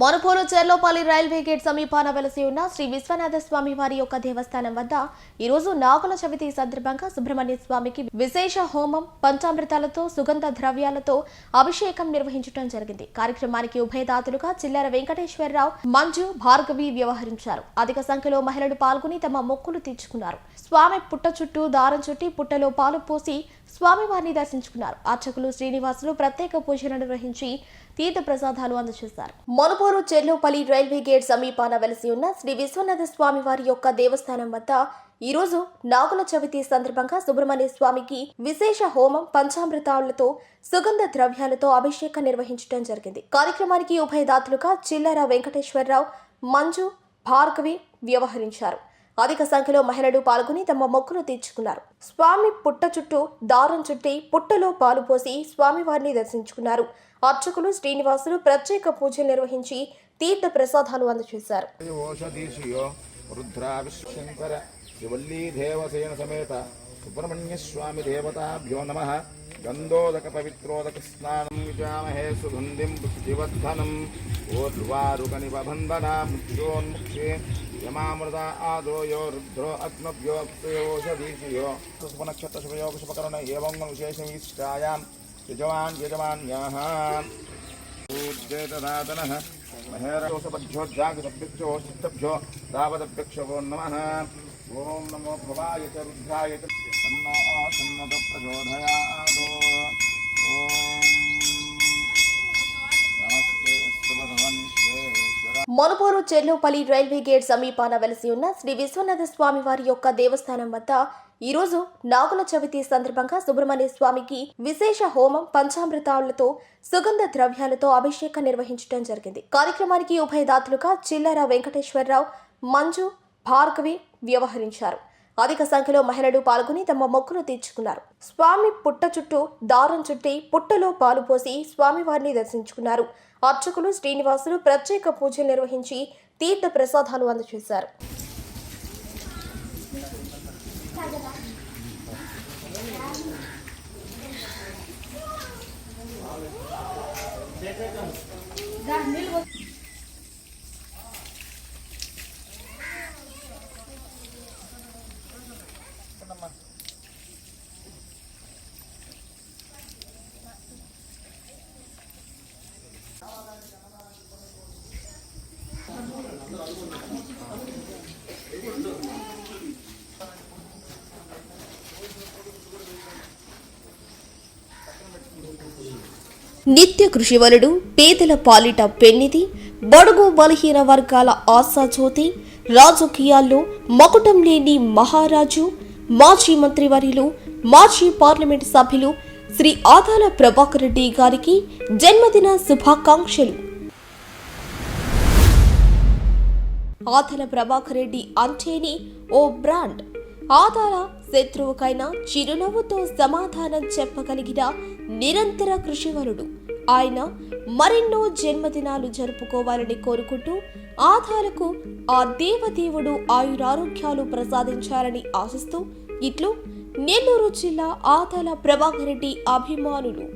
మొనపోలు Cherlopalli railway gate సమీపాన వెలసి ఉన్న శ్రీ విశ్వనాథ స్వామి వారి యొక్క దేవస్థానం వద్ద ఈ రోజు నాగుల చవితి సందర్భంగా సుబ్రహ్మణ్య స్వామికి విశేష హోమం పంచామృతాలతో సుగంధ ద్రవ్యాలతో అభిషేకం నిర్వహించడం జరిగింది. కార్యక్రమానికి ఉభయదాతలుగా చిల్లర వెంకటేశ్వరరావు మంజు భార్గవి వ్యవహరించారు. అధిక సంఖ్యలో మహిళలు పాల్గొని తమ మొక్కులు తీర్చుకున్నారు. స్వామి పుట్ట చుట్టూ దారం చుట్టి పుట్టలో పాలు పోసి స్వామివారిని దర్శించుకున్నారు. అర్చకులు శ్రీనివాసులు ప్రత్యేక పూజలు నిర్వహించి తీర్థ ప్రసాదాలు అందజేశారు. మొనపూరు చెర్లోపల్లి రైల్వే గేట్ సమీపాన వెలసి ఉన్న శ్రీ విశ్వనాథ స్వామి వారి యొక్క దేవస్థానం వద్ద ఈ రోజు నాగుల చవితి సందర్భంగా సుబ్రహ్మణ్య స్వామికి విశేష హోమం పంచామృతాలతో సుగంధ ద్రవ్యాలతో అభిషేకం నిర్వహించడం జరిగింది. కార్యక్రమానికి ఉభయదాతలుగా చిల్లర వెంకటేశ్వరరావు మంజు భార్గవి వ్యవహరించారు. అధిక సంఖ్యలో మహిళలు పాల్గొని తమ మొక్కులు తీర్చుకున్నారు. స్వామి పుట్ట చుట్టూ దారం చుట్టి పుట్టలో పాలు పోసి స్వామివారిని దర్శించుకున్నారు. అర్చకులు శ్రీనివాసులు ప్రత్యేక పూజలు నిర్వహించి తీర్థ ప్రసాదాలు అందజేశారు. श्रीवल्लीदेवसेन समेत सुब्रह्मण्यस्वामी देवताभ्यो नमः। गन्धोदकपवित्रोदकस्नानं विजामहे सुगन्धिं पुष्टिवर्धनम् ऊर्ध्वारुकनिबन्धनाभ्योन्मुक्ते यमामृता आदो यो रुद्रो अग्नभ्योऽप्तयोषधीशयो सुपनक्षत्रशुभयोगशुभकरण एवङ्गविशेषमीष्टायां यजमान् यजमान्याः। ऊर्जेतदातनः महेरसपभ्यो ఓం నమో భవాయ రుద్రాయ చెర్లోపల్లి రైల్వే గేట్ సమీపాన వెలసి ఉన్న శ్రీ విశ్వనాథ స్వామి వారి యొక్క దేవస్థానం వద్ద ఈ రోజు నాగుల చవితి సందర్భంగా సుబ్రహ్మణ్య స్వామికి విశేష హోమం పంచామృతాలతో సుగంధ ద్రవ్యాలతో అభిషేకం నిర్వహించడం జరిగింది. కార్యక్రమానికి ఉభయ దాతలుగా చిల్లర వెంకటేశ్వరరావు మంజు భార్గవి వ్యవహరించారు. అధిక సంఖ్యలో మహిళలు పాల్గొని తమ మొక్కులు తీర్చుకున్నారు. స్వామి పుట్ట చుట్టూ దారం చుట్టి పుట్టలో పాలు పోసి స్వామివారిని దర్శించుకున్నారు. అర్చకులు శ్రీనివాసులు ప్రత్యేక పూజలు నిర్వహించి తీర్థ ప్రసాదాలు అందజేశారు నిత్య కృషివలుడు పేదల పాలిట పెన్నిది బడుగు బలహీన వర్గాల ఆశాజ్యోతి రాజకీయాల్లో మకుటం లేని మహారాజు మాజీ మంత్రివర్యులు మాజీ పార్లమెంట్ సభ్యులు శ్రీ ఆదాల ప్రభాకర్ రెడ్డి గారికి జన్మదిన శుభాకాంక్షలు. ఆతల ప్రభాకర్ రెడ్డి అంటేనే ఓ బ్రాండ్. ఆదాల శత్రువుకైనా చిరునవ్వుతో సమాధానం చెప్పగలిగిన నిరంతర కృషివరుడు. ఆయన మరెన్నో జన్మదినాలు జరుపుకోవాలని కోరుకుంటూ ఆధారకు ఆ దేవదేవుడు ఆయురారోగ్యాలు ప్రసాదించాలని ఆశిస్తూ ఇట్లు నెల్లూరు జిల్లా ఆదాల ప్రభాకర్ రెడ్డి అభిమానులు